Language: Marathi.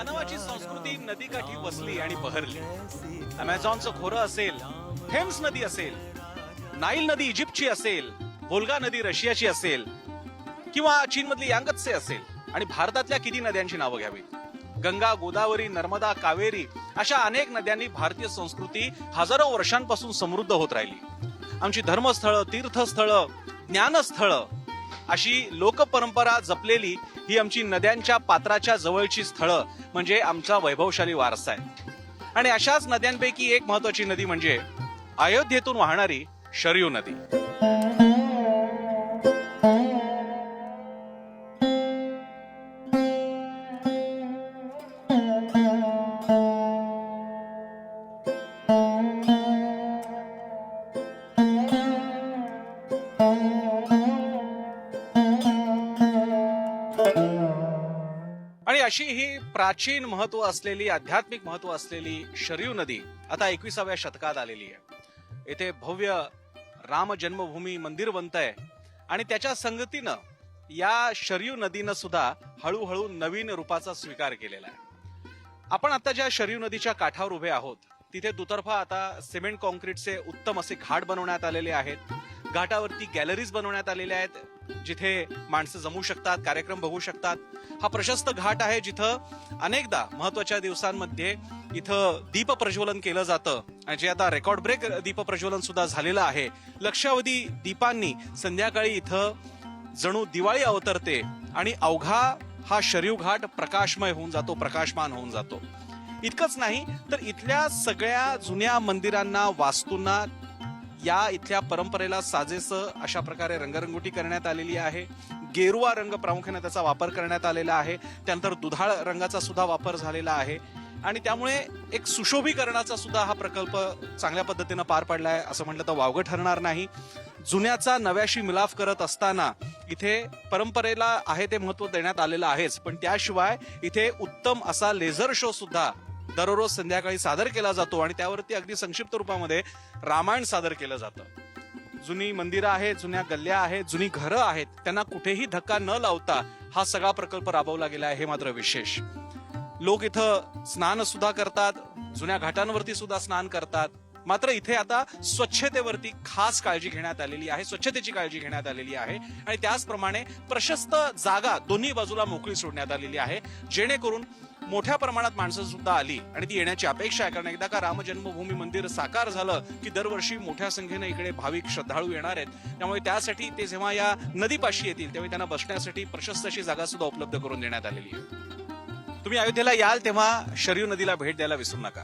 मानवाची संस्कृती नदीकाठी वसली आणि बहरली. अमेझॉनचं खोरं असेल थेम्स नदी असेल नाईल नदी इजिप्तची असेल व्होल्गा नदी रशियाची असेल किंवा चीनमधली यांगत्से असेल आणि भारतातल्या किती नद्यांची नावं घ्यावीत? गंगा गोदावरी नर्मदा कावेरी अशा अनेक नद्यांनी भारतीय संस्कृती हजारो वर्षांपासून समृद्ध होत राहिली. आमची धर्मस्थळं तीर्थस्थळं ज्ञानस्थळं अशी लोकपरंपरा जपलेली ही आमची नद्यांच्या पात्राच्या जवळची स्थळं म्हणजे आमचा वैभवशाली वारसा आहे. आणि अशाच नद्यांपैकी एक महत्वाची नदी म्हणजे अयोध्येतून वाहणारी शरयू नदी. अशी ही प्राचीन महत्त्व असलेली आध्यात्मिक महत्त्व असलेली शरीव नदी आता एकविसाव्या शतकात आलेली आहे. येथे भव्य राम जन्मभूमी मंदिर आहे आणि त्याच्या संगतीनं या शरीव नदीनं सुद्धा हळूहळू नवीन रूपाचा स्वीकार केलेला आहे. आपण आता ज्या शरीव नदीच्या काठावर उभे आहोत तिथे दुतर्फा आता सिमेंट कॉन्क्रीटचे उत्तम असे घाट बनवण्यात आलेले आहेत. घाटावरती गॅलरीज बनवण्यात आलेल्या आहेत. जिथे माणसं जमू शकतात कार्यक्रम बघू शकतात. हा प्रशस्त घाट आहे जिथं अनेकदा महत्त्वाच्या दिवसांमध्ये इथं दीप प्रज्वलन केलं जातं. आणि जे आता रेकॉर्ड ब्रेक दीप प्रज्वलन सुद्धा झालेलं आहे. लक्षावधी दीपांनी संध्याकाळी इथं जणू दिवाळी अवतरते आणि अवघा हा शरीव घाट प्रकाशमय होऊन जातो प्रकाशमान होऊन जातो. इतकंच नाही तर इथल्या सगळ्या जुन्या मंदिरांना वास्तूंना या इथल्या परंपरेला साजेस अशा प्रकारे रंगरंगोटी करण्यात आलेली आहे. गेरुवा रंग प्रामुख्याने त्याचा वापर करण्यात आलेला आहे. त्यानंतर दुधाळ रंगाचा सुद्धा वापर झालेला आहे. आणि त्यामुळे एक सुशोभीकरणाचा सुद्धा हा प्रकल्प चांगल्या पद्धतीनं पार पडला आहे असं म्हटलं तर वावगं ठरणार नाही. जुन्याचा नव्याशी मिलाफ करत असताना इथे परंपरेला आहे ते महत्त्व देण्यात आलेलं आहेच. पण त्याशिवाय इथे उत्तम असा लेझर शो सुद्धा दररोज संध्याकाळी सादर केला जातो आणि त्यावरती अगदी संक्षिप्त रूपामध्ये रामायण सादर केलं जातं. जुनी मंदिरं आहेत जुन्या गल्ल्या आहेत जुनी घरं आहेत त्यांना कुठेही धक्का न लावता हा सगळा प्रकल्प राबवला गेला आहे हे मात्र विशेष. लोक इथं स्नान सुद्धा करतात जुन्या घाटांवरती सुद्धा स्नान करतात. मात्र इथे आता स्वच्छतेवरती खास काळजी घेण्यात आलेली आहे स्वच्छतेची काळजी घेण्यात आलेली आहे आणि त्याचप्रमाणे प्रशस्त जागा दोन्ही बाजूला मोकळी सोडण्यात आलेली आहे. जेणेकरून मोठ्या प्रमाणात माणसं सुद्धा आली आणि ती येण्याची अपेक्षा आहे. कारण एकदा का राम जन्मभूमी मंदिर साकार झालं की दरवर्षी मोठ्या संख्येने इकडे भाविक श्रद्धाळू येणार आहेत. त्यामुळे त्यासाठी ते जेव्हा या नदीपाशी येतील तेव्हा त्यांना बसण्यासाठी प्रशस्त अशी जागा सुद्धा उपलब्ध करून देण्यात आलेली आहे. तुम्ही अयोध्येला याल तेव्हा शरयू नदीला भेट द्यायला विसरू नका.